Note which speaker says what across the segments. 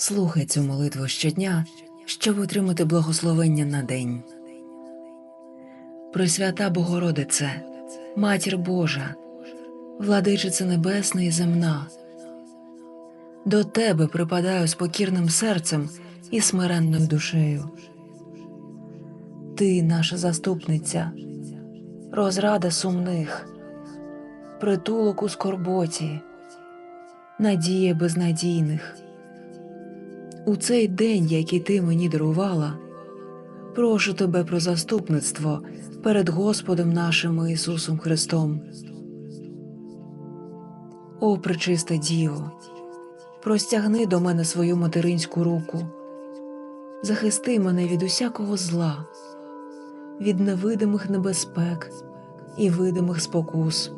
Speaker 1: Слухай цю молитву щодня, щоб отримати благословення на день. Пресвята Богородице, Матір Божа, владичице небесна і земна, до Тебе припадаю з покірним серцем і смиренною душею. Ти наша заступниця, розрада сумних, притулок у скорботі, надія безнадійних. У цей день, який ти мені дарувала, прошу тебе про заступництво перед Господом нашим Ісусом Христом. О, пречиста Діво, простягни до мене свою материнську руку, захисти мене від усякого зла, від невидимих небезпек і видимих спокус.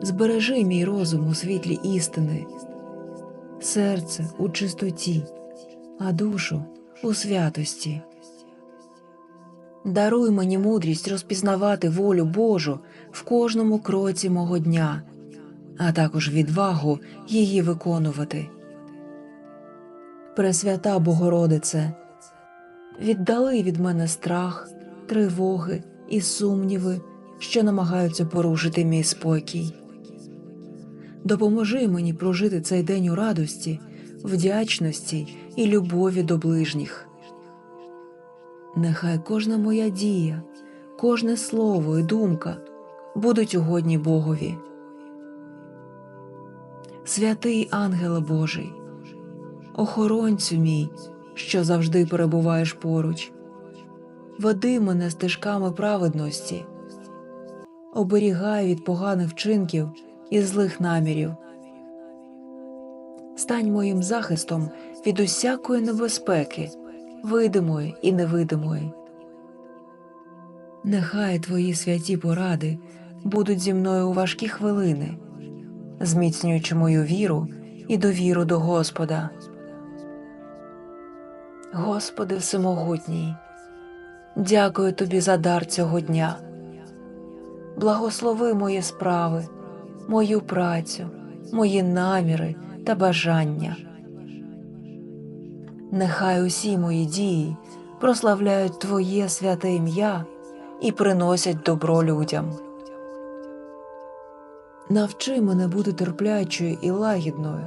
Speaker 1: Збережи мій розум у світлі істини серце у чистоті, а душу у святості. Даруй мені мудрість розпізнавати волю Божу в кожному кроці мого дня, а також відвагу її виконувати. Пресвята Богородице, віддали від мене страх, тривоги і сумніви, що намагаються порушити мій спокій. Допоможи мені прожити цей день у радості, вдячності і любові до ближніх. Нехай кожна моя дія, кожне слово і думка будуть угодні Богові. Святий ангеле Божий, охоронцю мій, що завжди перебуваєш поруч, веди мене стежками праведності, оберігай від поганих вчинків і злих намірів. Стань моїм захистом від усякої небезпеки, видимої і невидимої. Нехай твої святі поради будуть зі мною у важкі хвилини, зміцнюючи мою віру і довіру до Господа. Господи Всемогутній, дякую тобі за дар цього дня. Благослови мої справи мою працю, мої наміри та бажання. Нехай усі мої дії прославляють Твоє святе ім'я і приносять добро людям. Навчи мене бути терплячою і лагідною,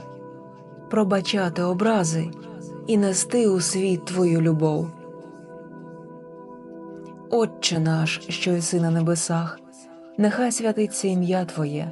Speaker 1: пробачати образи і нести у світ Твою любов. Отче наш, що єси на небесах, нехай святиться ім'я Твоє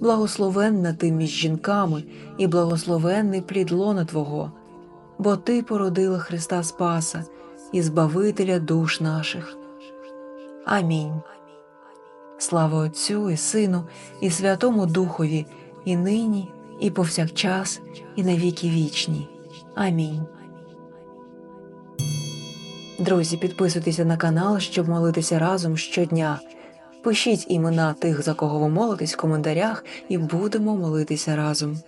Speaker 1: благословенна ти між жінками і благословенний плід лона Твого, бо Ти породила Христа Спаса і Збавителя душ наших. Амінь. Слава Отцю і Сину, і Святому Духові, і нині, і повсякчас, і на віки вічні. Амінь. Друзі, підписуйтеся на канал, щоб молитися разом щодня. Пишіть імена тих, за кого ви молитесь в коментарях, і будемо молитися разом.